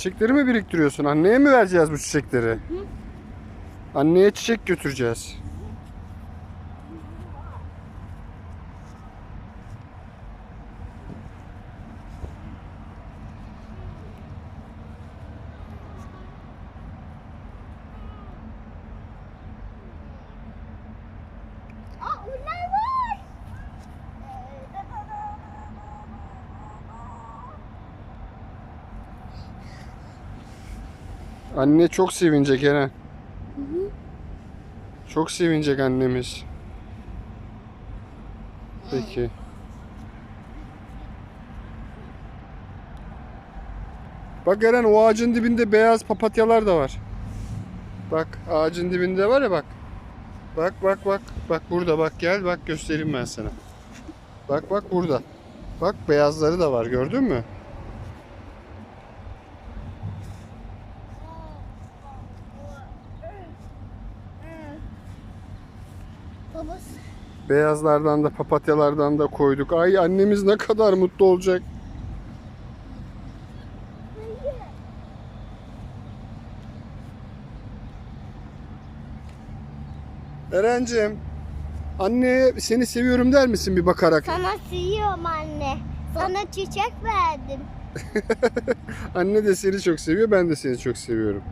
Çiçekleri mi biriktiriyorsun? Anneye mi vereceğiz bu çiçekleri? Anneye çiçek götüreceğiz. Anne çok sevinecek Eren. Çok sevinecek annemiz. Peki. Bak Eren o ağacın dibinde beyaz papatyalar da var. Bak ağacın dibinde var ya bak. Bak bak bak. Bak burada bak gel bak göstereyim ben sana. Bak bak burada. Bak beyazları da var gördün mü? Babası. Beyazlardan da papatyalardan da koyduk. Ay annemiz ne kadar mutlu olacak. Eren'cim anne seni seviyorum der misin bir bakarak? Sana seviyorum anne. Sana çiçek verdim. Anne de seni çok seviyor ben de seni çok seviyorum.